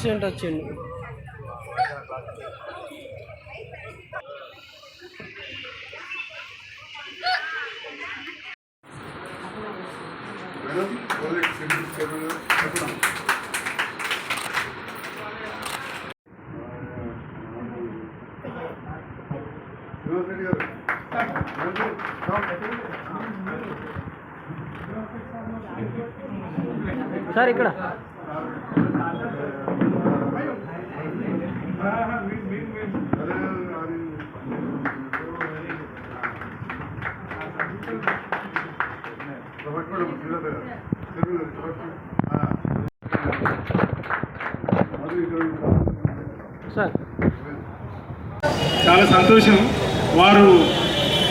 Recent వచ్చిండు. Sir ఇక్కడ. చాలా సంతోషం. వారు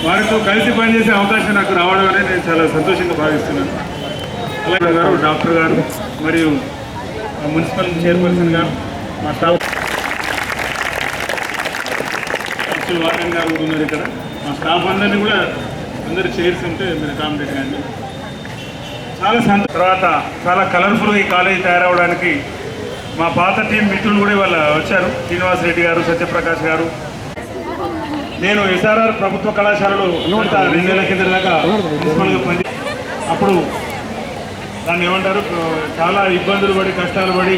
వారితో కలిసి పనిచేసే అవకాశం నాకు రావడం అనేది నేను చాలా సంతోషంగా భావిస్తున్నాను. అలాగే గారు డాక్టర్ గారు మరియు మున్సిపల్ చైర్పర్సన్ గారు మా స్టాఫ్ యాక్చువల్ గారు ఉన్నారు ఇక్కడ. మా స్టాఫ్ అందరినీ కూడా అందరు చైర్స్ ఉంటే మీరు అకామిడేట్ కానీ చాలా సంత తర్వాత చాలా కలర్ఫుల్గా ఈ కాలేజీ తయారవడానికి మా పాత టీం మిత్రులు కూడా ఇవాళ వచ్చారు. శ్రీనివాస్ రెడ్డి గారు సత్యప్రకాష్ గారు. నేను ఎస్ఆర్ఆర్ ప్రభుత్వ కళాశాలలో రెండు నెలల కింద దాకా ప్రిన్సిపల్గా పని అప్పుడు దాన్ని ఏమంటారు? చాలా ఇబ్బందులు పడి కష్టాలు పడి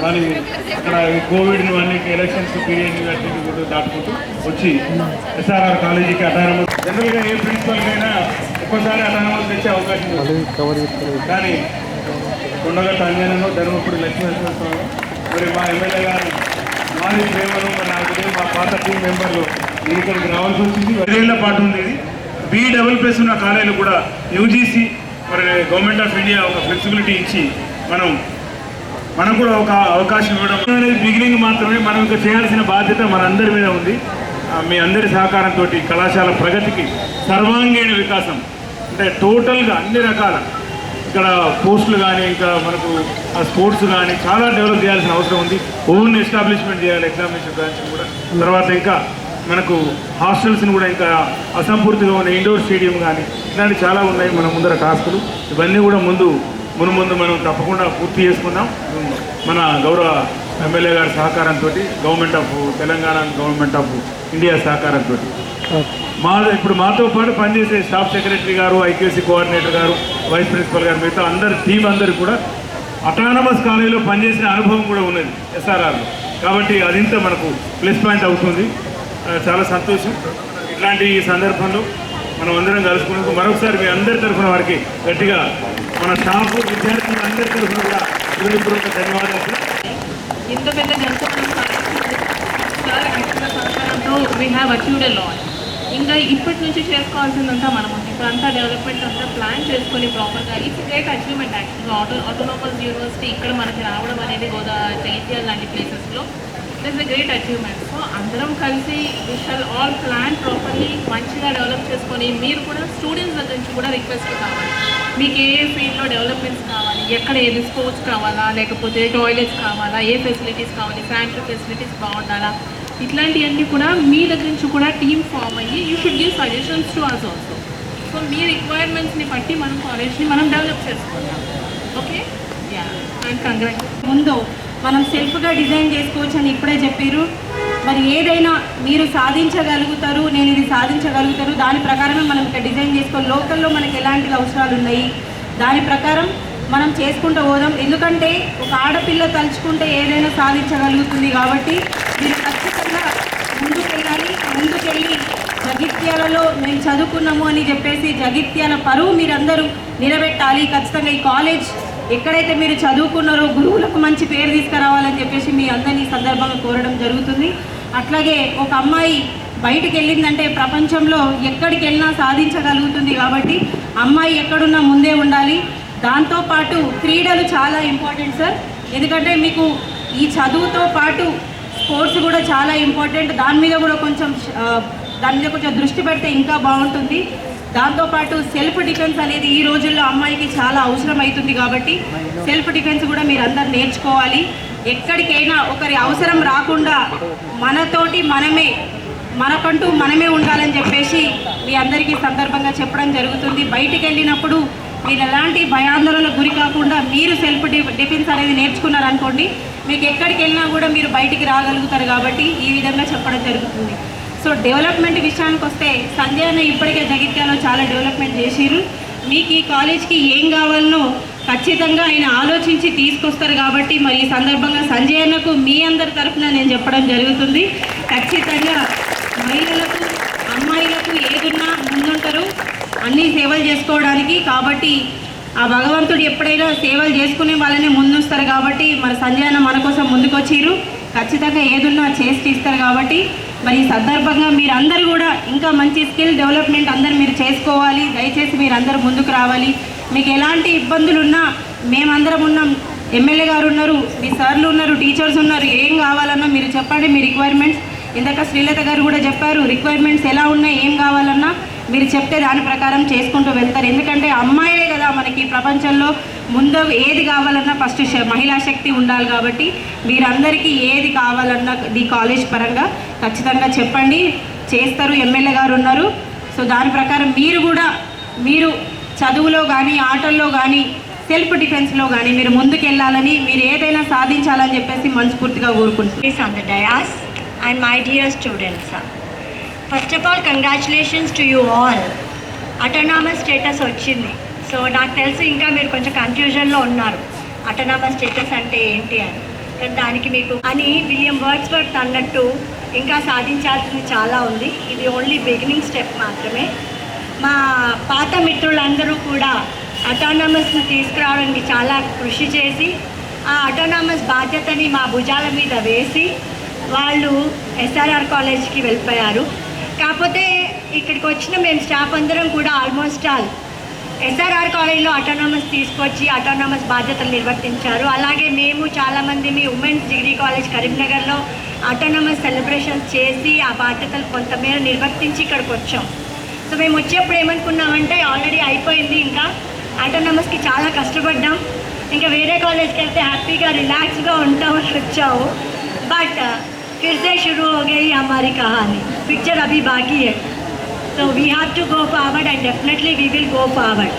దాని అక్కడ కోవిడ్ అన్ని ఎలక్షన్స్ పీరియడ్ అన్నింటి దాటుకుంటూ వచ్చి ఎస్ఆర్ఆర్ కాలేజీకి అటానమస్ జనరల్గా ఏ ప్రిన్సిపల్కైనా ఒక్కసారి అటానమస్ తెచ్చే అవకాశం కానీ కొండగట్ట అంజనను ధర్మపురి లక్ష్మీనరసింహస్వామి మరి మా ఎమ్మెల్యే గారు వారి ప్రేమను మరి నాకు మా పాత టీం మెంబర్లు నేను ఇక్కడికి రావాల్సి వచ్చింది. పదేళ్ళ పాటు ఉంది ఇది బి డబుల్ ప్లస్ ఉన్న కాలేజీలు కూడా యూజీసీ మరి గవర్నమెంట్ ఆఫ్ ఇండియా ఒక ఫ్లెక్సిబిలిటీ ఇచ్చి మనం మనకు కూడా ఒక అవకాశం ఇవ్వడం అనేది బిగినింగ్ మాత్రమే మనం ఇంకా చేయాల్సిన బాధ్యత మనందరి మీద ఉంది. మీ అందరి సహకారంతో కళాశాల ప్రగతికి సర్వాంగీణ వికాసం. అంటే టోటల్గా అన్ని రకాల ఇక్కడ పోస్టులు కానీ ఇంకా మనకు ఆ స్పోర్ట్స్ కానీ చాలా డెవలప్ చేయాల్సిన అవసరం ఉంది. ఓన్ ఎస్టాబ్లిష్మెంట్ చేయాలి ఎగ్జామినేషన్ బ్రాంచ్ కూడా. తర్వాత ఇంకా మనకు హాస్టల్స్ని కూడా ఇంకా అసంపూర్తిగా ఉన్న ఇండోర్ స్టేడియం కానీ ఇలాంటివి చాలా ఉన్నాయి మన ముందర టాస్కులు ఇవన్నీ కూడా ముందు మును ముందు మనం తప్పకుండా పూర్తి చేసుకుందాం. మన గౌరవ ఎమ్మెల్యే గారి సహకారంతో government of Telangana government of India సహకారంతో మా ఇప్పుడు మాతో పాటు పనిచేసే స్టాఫ్ సెక్రటరీ గారు ఐకేసీ కోఆర్డినేటర్ గారు వైస్ ప్రిన్సిపల్ గారు మిగతా అందరి టీం అందరు కూడా అటానమస్ కాలేజీలో పనిచేసిన అనుభవం కూడా ఉన్నది ఎస్ఆర్ఆర్లో కాబట్టి అదింత మనకు ప్లస్ పాయింట్ అవుతుంది. చాలా సంతోషం. ఇట్లాంటి ఈ సందర్భంలో మనం అందరం కలుసుకున్నందుకు మరొకసారి మీ అందరి తరఫున వారికి గట్టిగా మన స్టాఫ్ విద్యార్థులు అందరి తరఫున కూడా హృదయపూర్వక ధన్యవాదాలు. ఇంత పెద్ద జంతువులను we have achieved a lot ఇంకా ఇప్పటి నుంచి చేసుకోవాల్సిందంతా మనం ఇప్పుడు అంతా డెవలప్మెంట్ అంతా ప్లాన్ చేసుకొని ప్రాపర్గా ఇట్స్ గ్రేట్ అచీవ్మెంట్ యాక్చువల్గా ఆటో ఆటోనోమస్ యూనివర్సిటీ ఇక్కడ మనకి రావడం అనేది గోదా జైత్యాల లాంటి ప్లేసెస్లో ఇట్స్ ఎ గ్రేట్ అచీవ్మెంట్ అందరం కలిసి వి ఆల్ ప్లాన్ ప్రాపర్లీ మంచిగా డెవలప్ చేసుకొని మీరు కూడా స్టూడెంట్స్ దగ్గర నుంచి కూడా రిక్వెస్ట్ కావాలి. మీకు ఏ ఫీల్డ్లో డెవలప్మెంట్స్ కావాలి ఎక్కడ ఏది స్పోర్ట్స్ కావాలా లేకపోతే టాయిలెట్స్ కావాలా ఏ ఫెసిలిటీస్ కావాలి శానిటరీ ఫెసిలిటీస్ బాగుండాలా ఇట్లాంటివన్నీ కూడా మీ దగ్గర నుంచి కూడా టీమ్ ఫామ్ అయ్యి you should give suggestions to us also so మీ రిక్వైర్మెంట్స్ని బట్టి మనం కాలేజ్ని మనం డెవలప్ చేసుకుందాం ఓకే యా అండ్ కంగ్రాట్ ముందు మనం సెల్ఫ్గా డిజైన్ చేసుకోవచ్చు అని ఇప్పుడే చెప్పారు. మరి ఏదైనా మీరు సాధించగలుగుతారు నేను ఇది సాధించగలుగుతారు దాని ప్రకారమే మనం ఇక్కడ డిజైన్ చేసుకోవాలి లోకల్లో మనకి ఎలాంటి అవసరాలు ఉన్నాయి? దాని ప్రకారం మనం చేసుకుంటూ పోదాం. ఎందుకంటే ఒక ఆడపిల్ల తలుచుకుంటే ఏదైనా సాధించగలుగుతుంది కాబట్టి మీరు ఖచ్చితంగా ముందుకెళ్ళాలి. ముందుకెళ్ళి జగిత్యాలలో మేము చదువుకున్నాము అని చెప్పేసి జగిత్యాల పరువు మీరందరూ నిలబెట్టాలి. ఖచ్చితంగా ఈ కాలేజ్ ఎక్కడైతే మీరు చదువుకున్నారో గురువులకు మంచి పేరు తీసుకురావాలని చెప్పేసి మీ అందరినీ సందర్భంగా కోరడం జరుగుతుంది. అట్లాగే ఒక అమ్మాయి బయటకు వెళ్ళిందంటే ప్రపంచంలో ఎక్కడికి వెళ్ళినా సాధించగలుగుతుంది కాబట్టి అమ్మాయి ఎక్కడున్నా ముందే ఉండాలి. దాంతోపాటు క్రీడలు చాలా ఇంపార్టెంట్ సార్. ఎందుకంటే మీకు ఈ చదువుతో పాటు స్పోర్ట్స్ కూడా చాలా ఇంపార్టెంట్. దాని మీద కూడా కొంచెం దాని మీద కొంచెం దృష్టి పెడితే ఇంకా బాగుంటుంది. దాంతోపాటు సెల్ఫ్ డిఫెన్స్ అనేది ఈ రోజుల్లో అమ్మాయికి చాలా అవసరం అవుతుంది కాబట్టి సెల్ఫ్ డిఫెన్స్ కూడా మీరు అందరు నేర్చుకోవాలి. ఎక్కడికైనా ఒకరి అవసరం రాకుండా మనతోటి మనమే మనకంటూ మనమే ఉండాలని చెప్పేసి మీ అందరికీ సందర్భంగా చెప్పడం జరుగుతుంది. బయటికి వెళ్ళినప్పుడు మీరు ఎలాంటి భయాందోళనకు గురి కాకుండా మీరు సెల్ఫ్ డిఫెన్స్ అనేది నేర్చుకున్నారనుకోండి మీకు ఎక్కడికి వెళ్ళినా కూడా మీరు బయటికి రాగలుగుతారు కాబట్టి ఈ విధంగా చెప్పడం జరుగుతుంది. సో డెవలప్మెంట్ విషయానికి వస్తే సంజయ్ అన్న ఇప్పటికే జగిత్యాలో చాలా డెవలప్మెంట్ చేసిరు మీకు ఈ కాలేజ్కి ఏం కావాలనో ఖచ్చితంగా ఆయన ఆలోచించి తీసుకొస్తారు కాబట్టి మరి ఈ సందర్భంగా సంజయ్ అన్నకు మీ అందరి తరఫున నేను చెప్పడం జరుగుతుంది. ఖచ్చితంగా మహిళలకు అమ్మాయిలకు ఏదున్నా ముందుంటారు. అన్ని సేవలు చేసుకోవడానికి కాబట్టి ఆ భగవంతుడు ఎప్పుడైనా సేవలు చేసుకునే వాళ్ళని ముందుస్తారు కాబట్టి మరి సంజయ్ అన్న మన కోసం ముందుకొచ్చిరు ఖచ్చితంగా ఏదున్నా చేసి తీస్తారు కాబట్టి మరి ఈ సందర్భంగా మీరు కూడా ఇంకా మంచి స్కిల్ డెవలప్మెంట్ అందరు మీరు చేసుకోవాలి. దయచేసి మీరు ముందుకు రావాలి. మీకు ఎలాంటి ఇబ్బందులు ఉన్నా మేమందరం ఉన్నాం. ఎమ్మెల్యే గారు ఉన్నారు మీ సార్లు ఉన్నారు టీచర్స్ ఉన్నారు. ఏం కావాలన్నా మీరు చెప్పండి మీ రిక్వైర్మెంట్స్. ఇందాక శ్రీలత గారు కూడా చెప్పారు రిక్వైర్మెంట్స్ ఎలా ఉన్నాయి ఏం కావాలన్నా మీరు చెప్తే దాని ప్రకారం చేసుకుంటూ వెళ్తారు. ఎందుకంటే అమ్మాయి మనకి ప్రపంచంలో ముందు ఏది కావాలన్నా ఫస్ట్ మహిళా శక్తి ఉండాలి కాబట్టి మీరందరికీ ఏది కావాలన్నా ఈ కాలేజ్ పరంగా ఖచ్చితంగా చెప్పండి. చేస్తారు ఎమ్మెల్యే గారు ఉన్నారు. సో దాని ప్రకారం మీరు కూడా మీరు చదువులో కానీ ఆటల్లో కానీ సెల్ఫ్ డిఫెన్స్లో కానీ మీరు ముందుకెళ్ళాలని మీరు ఏదైనా సాధించాలని చెప్పేసి మనస్ఫూర్తిగా కోరుకుంటున్నాను Please on the dais and my all students. First of all autonomous status వచ్చింది. సో నాకు తెలుసు ఇంకా మీరు కొంచెం కన్ఫ్యూజన్లో ఉన్నారు. అటనామస్ స్టేటస్ అంటే ఏంటి అని. దానికి మీకు అని విలియం వర్డ్స్ వర్త్ అన్నట్టు ఇంకా సాధించాల్సింది చాలా ఉంది. ఇది ఓన్లీ బిగినింగ్ స్టెప్ మాత్రమే. మా పాత మిత్రులందరూ కూడా అటానమస్ని తీసుకురావడానికి చాలా కృషి చేసి ఆ అటానమస్ బాధ్యతని మా భుజాల మీద వేసి వాళ్ళు ఎస్ఆర్ఆర్ కాలేజ్కి వెళ్ళిపోయారు. కాకపోతే ఇక్కడికి వచ్చిన మేము స్టాఫ్ అందరం కూడా ఆల్మోస్ట్ ఆల్ ఎస్ఆర్ఆర్ కాలేజ్లో అటోనమస్ తీసుకొచ్చి అటోనమస్ బాధ్యతలు నిర్వర్తించారు. అలాగే మేము చాలామంది మీ ఉమెన్స్ డిగ్రీ కాలేజ్ కరీంనగర్లో అటోనమస్ సెలబ్రేషన్స్ చేసి ఆ బాధ్యతలు కొంతమేర నిర్వర్తించి ఇక్కడికి వచ్చాం. సో మేము వచ్చేప్పుడు ఏమనుకున్నామంటే ఆల్రెడీ అయిపోయింది ఇంకా అటోనమస్కి చాలా కష్టపడ్డాం. ఇంకా వేరే కాలేజ్కి వెళ్తే హ్యాపీగా రిలాక్స్గా ఉంటామని వచ్చావు బట్ ఫిర్సే uh, షురూ హోగే గయి హమారీ కహానీ. పిక్చర్ అభి బాకీ high. So we have to go forward and definitely we will go forward.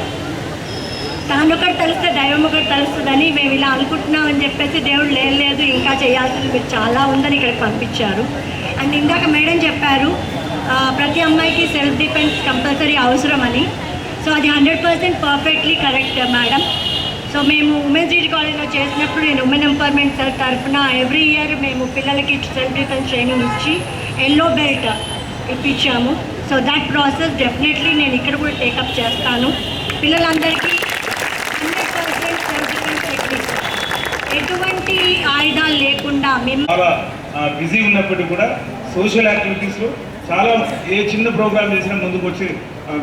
తాను ఒకటి తెలుస్తుంది దైవం ఒకటి తెలుస్తుందని మేము ఇలా అనుకుంటున్నామని చెప్పేసి దేవుడు లేదు ఇంకా చేయాల్సింది మీరు చాలా ఉందని ఇక్కడికి పంపించారు. అండ్ ఇందాక మేడం చెప్పారు ప్రతి అమ్మాయికి సెల్ఫ్ డిఫెన్స్ కంపల్సరీ అవసరం అని సో అది hundred percent perfectly correct madam. So మేము ఉమెన్స్ డిగ్రీ కాలేజ్లో చేసినప్పుడు నేను ఉమెన్ ఎంపవర్మెంట్ సార్ తరఫున ఎవ్రీ ఇయర్ మేము పిల్లలకి సెల్ఫ్ డిఫెన్స్ ట్రైనింగ్ ఇచ్చి ఎల్లో బెల్ట్ ఇప్పించాము. సో దాట్ ప్రాసెస్ డెఫినెట్లీ నేను ఇక్కడ కూడా టేకప్ చేస్తాను. పిల్లలందరికీ హండ్రెడ్ పర్సెంట్ సెల్ఫ్ టెక్నిక్స్ ఎటువంటి ఆయుధాలు లేకుండా మేము బిజీ ఉన్నప్పటికీ కూడా సోషల్ యాక్టివిటీస్లో చాలా ఏ చిన్న ప్రోగ్రామ్ చేసినా ముందుకు వచ్చి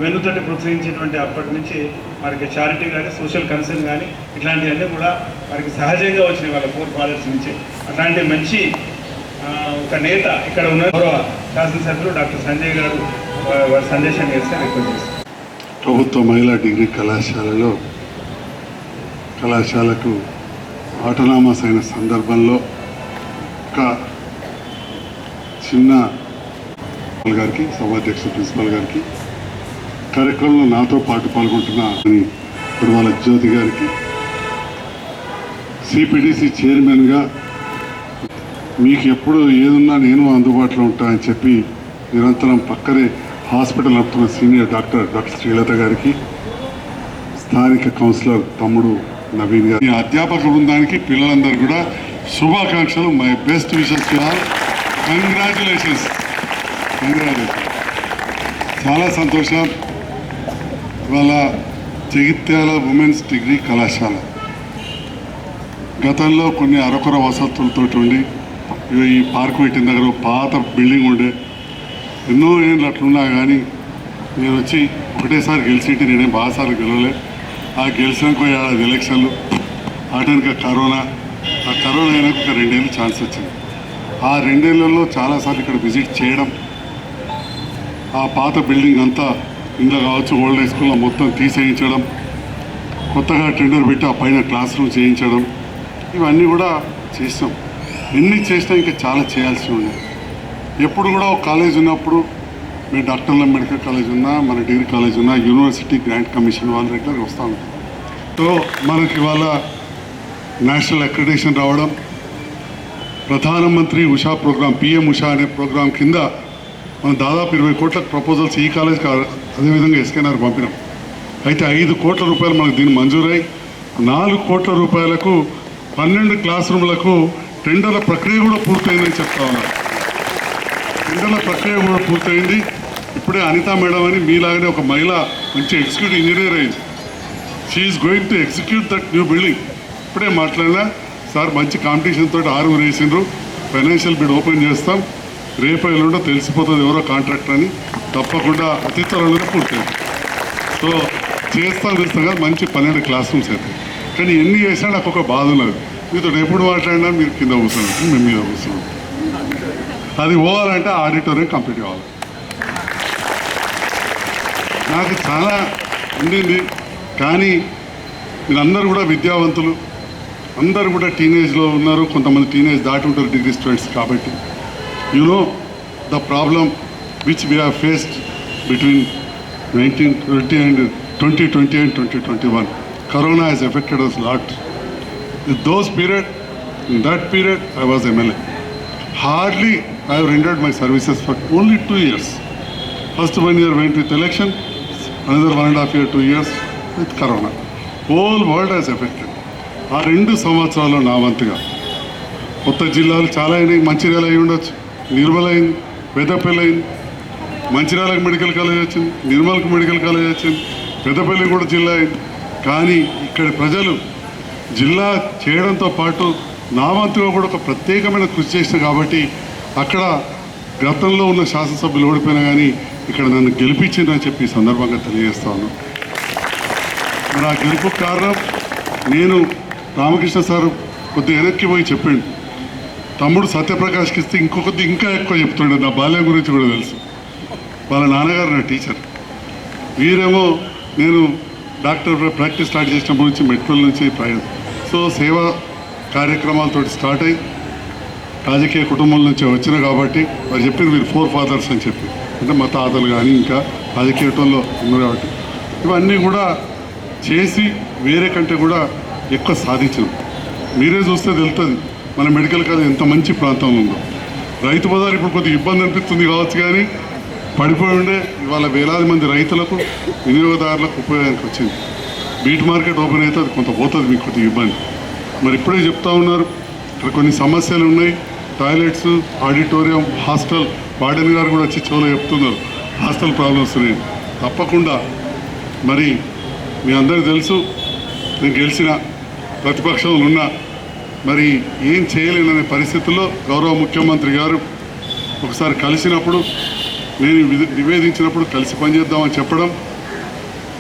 వెన్నుతోటి ప్రోత్సహించేటువంటి అప్పటి నుంచి వారికి చారిటీ కానీ సోషల్ కన్సర్న్ కానీ ఇట్లాంటివన్నీ కూడా వారికి సహజంగా వచ్చినాయి వాళ్ళ ఫోర్ ఫాదర్స్ నుంచి. అట్లాంటి మంచి ఒక నేత ఇక్కడ ఉన్న శాసనసభ్యులు డాక్టర్ సంజయ్ గారు సందేశం చేస్తే రిక్వెస్ట్ ప్రభుత్వ మహిళా డిగ్రీ కళాశాలలో కళాశాలకు ఆటోనామస్ అయిన సందర్భంలో ఒక చిన్న గారికి సభాధ్యక్షుడు ప్రిన్సిపల్ గారికి కార్యక్రమంలో నాతో పాటు పాల్గొంటున్న అని కుర్వాల జ్యోతి గారికి సిపిడిసి చైర్మన్గా మీకు ఎప్పుడు ఏదున్నా నేను అందుబాటులో ఉంటా అని చెప్పి నిరంతరం పక్కనే హాస్పిటల్ నడుపుతున్న సీనియర్ డాక్టర్ డాక్టర్ శ్రీలత గారికి స్థానిక కౌన్సిలర్ తమ్ముడు నవీన్ గారు ఈ అధ్యాపక బృందానికి పిల్లలందరూ కూడా శుభాకాంక్షలు. My best wishes to all. Congratulations congratulation చాలా సంతోషం. ఇవాళ జగిత్యాల ఉమెన్స్ డిగ్రీ కళాశాల. గతంలో కొన్ని అరకొర వసతులతో ఉండి ఈ పార్క్ పెట్టిన దగ్గర పాత బిల్డింగ్ ఉండే. ఎన్నో ఏళ్ళు అట్లున్నా కానీ నేను వచ్చి ఒకటేసారి గెలిచింటి నేనేం బాగాసార్లు గెలవలే. ఆ గెలిచినాక ఏడాది ఎలక్షన్లు ఆటానికి కరోనా ఆ కరోనా అయినాక ఒక రెండేళ్ళు ఛాన్స్ వచ్చింది. ఆ రెండేళ్ళలో చాలాసార్లు ఇక్కడ విజిట్ చేయడం ఆ పాత బిల్డింగ్ అంతా ఇందులో కావచ్చు ఓల్డ్ హై స్కూల్లో మొత్తం తీసేయించడం కొత్తగా టెండర్ పెట్టి ఆ పైన క్లాస్ రూమ్ చేయించడం ఇవన్నీ కూడా చేసాం ఎన్ని చేసినా ఇంకా చాలా చేయాల్సి ఉంది ఎప్పుడు కూడా ఒక కాలేజ్ ఉన్నప్పుడు మీ డాక్టర్ల మెడికల్ కాలేజ్ ఉన్నా మన డిగ్రీ కాలేజ్ ఉన్నా యూనివర్సిటీ గ్రాంట్ కమిషన్ వాళ్ళు రెగ్యులర్గా వస్తూ ఉంటారు. సో మనకి ఇవాళ నేషనల్ అక్రిడేషన్ రావడం ప్రధానమంత్రి ఉషా ప్రోగ్రాం పిఎం ఉషా అనే ప్రోగ్రాం కింద మనం దాదాపు ఇరవై కోట్ల ప్రపోజల్స్ ఈ కాలేజ్కి అదేవిధంగా ఎస్కేనార్ పంపినాం. అయితే ఐదు కోట్ల రూపాయలు మనకు దీన్ని మంజూరై నాలుగు కోట్ల రూపాయలకు పన్నెండు క్లాస్ రూమ్లకు టెండర్ల ప్రక్రియ కూడా పూర్తయిందని చెప్తా ఉన్నారు. టెండర్ల ప్రక్రియ కూడా పూర్తయింది. ఇప్పుడే అనితా మేడం అని మీలాగనే ఒక మహిళ మంచి ఎగ్జిక్యూటివ్ ఇంజనీర్ అయింది. She's going to execute that new building ఇప్పుడే మాట్లాడినా సార్ మంచి కాంపిటీషన్ తోటి ఆరుగురు వేసిండ్రు. ఫైనాన్షియల్ బిడ్ ఓపెన్ చేస్తాం. రేపు ఎల్లుండో తెలిసిపోతుంది ఎవరో కాంట్రాక్టర్ అని. తప్పకుండా అతి త్వరలోనే పూర్తయింది. సో చేస్తాం చేస్తాం కదా మంచి పన్నెండు క్లాస్ రూమ్స్ అయితే కానీ ఎన్ని చేసినా నాకు ఒక బాధ ఉన్నది. మీతో ఎప్పుడు మాట్లాడినా మీరు కింద కూర్చున్నారు మేము మీద కూర్చున్నాం అది పోవాలంటే ఆడిటోరియం కంప్లీట్ కావాలి. నాకు చాలా ఉండింది. కానీ మీరందరూ కూడా విద్యావంతులు. అందరూ కూడా టీనేజ్లో ఉన్నారు. కొంతమంది టీనేజ్ దాటి ఉంటారు డిగ్రీ స్టూడెంట్స్ కాబట్టి. You know the problem which we have faced between nineteen twenty and twenty twenty and twenty twenty one corona has affected us lot those period that period I was I. hardly I have rendered my services for only two years. First one year went with election, another one and a half year, two years with whole world has affected ఆ రెండు సంవత్సరాలు నా వంతుగా కొత్త జిల్లాలు చాలా అయినాయి మంచిర్యాల అయి ఉండొచ్చు నిర్మల్ అయింది పెద్దపల్లి అయింది మంచిర్యాలకు మెడికల్ కాలేజ్ వచ్చింది నిర్మల్కి మెడికల్ కాలేజ్ వచ్చింది పెద్దపల్లి కూడా జిల్లా అయింది కానీ ఇక్కడ ప్రజలు జిల్లా చేయడంతో పాటు నా వంతుగా కూడా ఒక ప్రత్యేకమైన కృషి చేసిన కాబట్టి అక్కడ గతంలో ఉన్న శాసనసభ్యులు ఓడిపోయినా కానీ ఇక్కడ నన్ను గెలిపించిందని చెప్పి సందర్భంగా తెలియజేస్తాను మరి ఆ గెలుపు కారణం నేను రామకృష్ణ సార్ కొద్దిగా వెనక్కి పోయి చెప్పిండు. తమ్ముడు సత్యప్రకాష్కి ఇస్తే ఇంకొకటి ఇంకా ఎక్కువ చెప్తుండే నా బాల్యం గురించి కూడా తెలుసు. వాళ్ళ నాన్నగారు నా టీచర్. వీరేమో నేను డాక్టర్ ప్రాక్టీస్ స్టార్ట్ చేసినప్పటి నుంచి మెట్రోల నుంచి ప్రయాణం. సో సేవా కార్యక్రమాలతో స్టార్ట్ అయ్యి రాజకీయ కుటుంబం నుంచి వచ్చిన కాబట్టి వారు చెప్పారు మీరు ఫోర్ ఫాదర్స్ అని చెప్పి అంటే మా తాతలు కానీ ఇంకా రాజకీయంలో ఉన్నారు కాబట్టి. ఇవన్నీ కూడా చేసి వేరే కంటే కూడా ఎక్కువ సాధించాం మీరే చూస్తే తెలుస్తుంది మన మెడికల్ కాలేజ్ ఎంత మంచి ప్రాంతంలో ఉందో. రైతు బజార్ ఇప్పుడు కొద్దిగా ఇబ్బంది అనిపిస్తుంది కావచ్చు కానీ పడిపోయి ఉండే ఇవాళ వేలాది మంది రైతులకు వినియోగదారులకు ఉపయోగానికి వచ్చింది. బీట్ మార్కెట్ ఓపెన్ అయితే అది కొంత పోతుంది మీకు కొద్దిగా ఇబ్బంది. మరి ఇప్పుడే చెప్తా ఉన్నారు. ఇక్కడ కొన్ని సమస్యలు ఉన్నాయి. Toilets auditorium hostel. వార్డెన్ గారు కూడా వచ్చి చెవులో చెప్తున్నారు. హాస్టల్ ప్రాబ్లమ్స్ ఉన్నాయి. తప్పకుండా మరి మీ అందరికీ తెలుసు నేను గెలిచిన ప్రతిపక్షంలో ఉన్నా మరి ఏం చేయలేననే పరిస్థితుల్లో గౌరవ ముఖ్యమంత్రి గారు ఒకసారి కలిసినప్పుడు నేను నివేదించినప్పుడు కలిసి పనిచేద్దామని చెప్పడం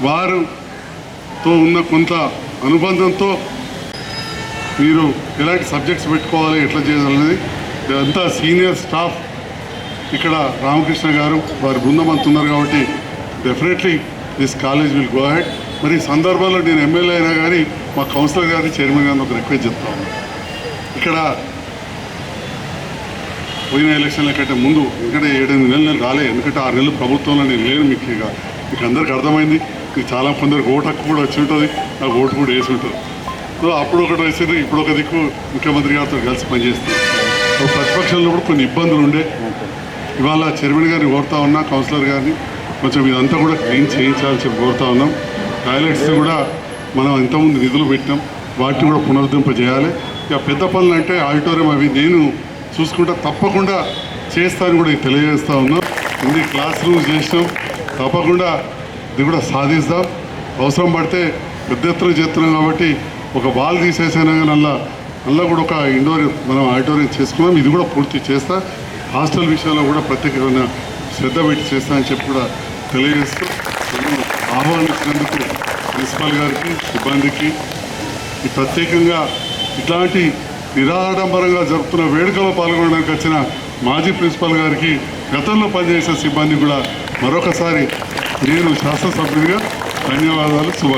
వారుతో ఉన్న కొంత అనుబంధంతో మీరు ఎలాంటి సబ్జెక్ట్స్ పెట్టుకోవాలి ఎట్లా చేయాలనేది ఇదంతా సీనియర్ స్టాఫ్ ఇక్కడ రామకృష్ణ గారు వారి బృందం అంతున్నారు కాబట్టి definitely this college will go head మరి ఈ సందర్భంలో నేను ఎమ్మెల్యే అయినా కానీ మా కౌన్సిలర్ గారిని చైర్మన్ గారిని ఒక రిక్వెస్ట్ చెప్తా ఉన్నాను ఇక్కడ పోయిన ఎలక్షన్ల కంటే ముందు ఎందుకంటే ఏడెనిమిది నెలలు నేను రాలే ఎందుకంటే ఆరు నెలలు ప్రభుత్వంలో నేను లేను మీకు ఇక మీకు అందరికీ అర్థమైంది. మీకు చాలా కొందరు ఓటు హక్కు కూడా వచ్చి ఉంటుంది నాకు ఓటు కూడా వేసి ఉంటుంది. సో అప్పుడు ఒకటి వేసింది ఇప్పుడు ఒక దిక్కు ముఖ్యమంత్రి గారితో కలిసి పనిచేస్తుంది సో ప్రతిపక్షంలో కూడా కొన్ని ఇబ్బందులు ఉండే. ఇవాళ చైర్మన్ గారిని కోరుతా ఉన్నా కౌన్సిలర్ గారిని కొంచెం ఇదంతా కూడా క్లీన్ చేయించాలని చెప్పి కోరుతా ఉన్నాం. టాయిలెట్స్ కూడా మనం ఇంతకుముందు నిధులు పెట్టినాం. వాటిని కూడా పునరుద్ధింప చేయాలి. ఇక పెద్ద పనులు అంటే ఆడిటోరియం అవి నేను చూసుకుంటా తప్పకుండా చేస్తానని కూడా తెలియజేస్తా ఉన్నాం. ఇన్ని క్లాస్ రూమ్స్ చేసినాం. తప్పకుండా ఇది కూడా సాధిస్తాం. అవసరం పడితే పెద్ద ఎత్తున చేస్తున్నాం కాబట్టి ఒక బాల్ తీసేసైనా కానీ అలా అలా కూడా ఒక ఇండోర్ మనం ఆడిటోరియం చేసుకున్నాం. ఇది కూడా పూర్తి చేస్తా. హాస్టల్ విషయంలో కూడా ప్రత్యేకమైన శ్రద్ధ పెట్టి చేస్తా అని చెప్పి కూడా తెలియజేస్తూ ఆహ్వానించినందుకు ప్రిన్సిపాల్ గారికి సిబ్బందికి ప్రత్యేకంగా ఇట్లాంటి నిరాడంబరంగా జరుపుతున్న వేడుకలో పాల్గొనడానికి వచ్చిన మాజీ ప్రిన్సిపాల్ గారికి గతంలో పనిచేసిన సిబ్బంది కూడా మరొకసారి నేను శాసనసభ్యుడిగా ధన్యవాదాలు శుభ